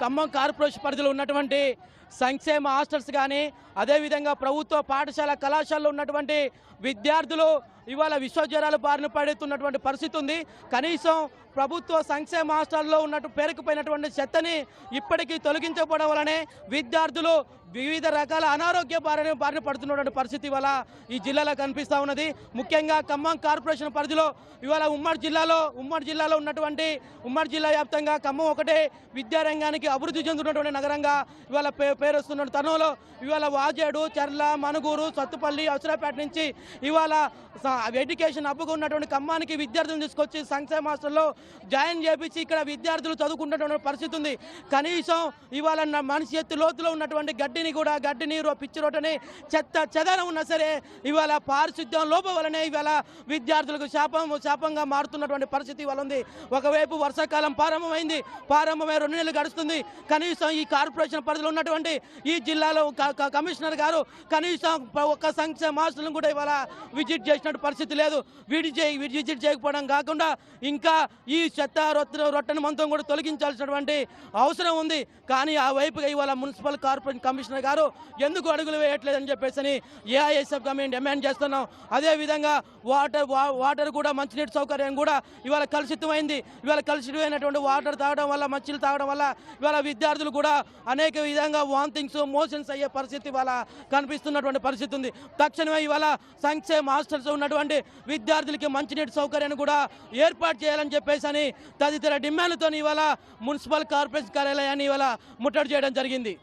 Khammam corporation పరిధిలో ఉన్నటువంటి సంక్షేమ హాస్టల్స్ కానీ అదేవిధంగా ప్రభుత్వ పాఠశాల కళాశాలలో ఉన్నటువంటి విద్యార్థులు ఇవాళ విశ్వజ్వరాలు బారిన పడుతున్నటువంటి పరిస్థితి ఉంది. కనీసం ప్రభుత్వ సంక్షేమ హాస్టల్లో ఉన్నట్టు పేరుకుపోయినటువంటి చెత్తని ఇప్పటికీ తొలగించకపోవడం వలనే విద్యార్థులు వివిధ రకాల అనారోగ్య బారిన బారిన పడుతున్నటువంటి పరిస్థితి ఇవాళ ఈ జిల్లాలో కనిపిస్తూ ఉన్నది. ముఖ్యంగా ఖమ్మం కార్పొరేషన్ పరిధిలో ఇవాళ ఉమ్మడి జిల్లాలో ఉమ్మడి జిల్లాలో ఉన్నటువంటి ఉమ్మడి జిల్లా వ్యాప్తంగా ఖమ్మం ఒకటే విద్యారంగానికి అభివృద్ధి చెందుతున్నటువంటి నగరంగా ఇవాళ పేరు వస్తున్న తరుణంలో ఇవాళ వాజేడు చర్ల మనుగూరు సత్తుపల్లి అవసరపేట నుంచి ఇవాళ ఎడ్యుకేషన్ అప్పుగా ఉన్నటువంటి ఖమ్మానికి విద్యార్థులను తీసుకొచ్చి సంక్షేమ హాస్టల్లో జాయిన్ చేపించి ఇక్కడ విద్యార్థులు చదువుకుంటున్నటువంటి పరిస్థితి ఉంది. కనీసం ఇవాళ మనిషి ఎత్తు లోతులో ఉన్నటువంటి గడ్డిని కూడా గడ్డి నీరు పిచ్చి రోటని చెత్త చెదనం ఉన్నా సరే ఇవాళ పారిశుద్ధ్యం లోపం వలనే ఇవాళ విద్యార్థులకు శాపం శాపంగా మారుతున్నటువంటి పరిస్థితి ఇవాళ ఉంది. ఒకవైపు వర్షాకాలం ప్రారంభమైంది ప్రారంభమై రెండు నెలలు గడుస్తుంది. కనీసం ఈ కార్పొరేషన్ పరిధిలో ఉన్నటువంటి ఈ జిల్లాలో కమిషనర్ గారు కనీసం ఒక్క సంక్షేమ హాస్టల్ను కూడా ఇవాళ విజిట్ చేసినట్టు పరిస్థితి లేదు. వీడి విజిట్ చేయకపోవడం కాకుండా ఇంకా ఈ ఈ చెత్త రొట్టె రొట్టెను మొత్తం కూడా తొలగించాల్సినటువంటి అవసరం ఉంది. కానీ ఆ వైపుగా ఇవాళ మున్సిపల్ కార్పొరేషన్ కమిషనర్ గారు ఎందుకు అడుగులు వేయట్లేదని చెప్పేసి ఏఐఎస్ఎఫ్ మేము డిమాండ్ చేస్తున్నాం. అదేవిధంగా వాటర్ వా- వాటర్ కూడా మంచినీటి సౌకర్యం కూడా ఇవాళ కలుషితమైంది. ఇవాళ కలుషితమైనటువంటి వాటర్ తాగడం వల్ల మంచులు తాగడం వల్ల ఇవాళ విద్యార్థులు కూడా అనేక విధంగా వాంతింగ్స్ మోషన్స్ అయ్యే పరిస్థితి ఇవాళ కనిపిస్తున్నటువంటి పరిస్థితి ఉంది. తక్షణమే ఇవాళ సంక్షేమ హాస్టల్స్ ఉన్నటువంటి విద్యార్థులకి మంచినీటి సౌకర్యాన్ని కూడా ఏర్పాటు చేయాలని చెప్పేసి అని తదితర డిమాండ్లతో ఇవాళ మున్సిపల్ కార్పొరేషన్ కార్యాలయాన్ని ఇవాళ ముట్టడి చేయడం జరిగింది.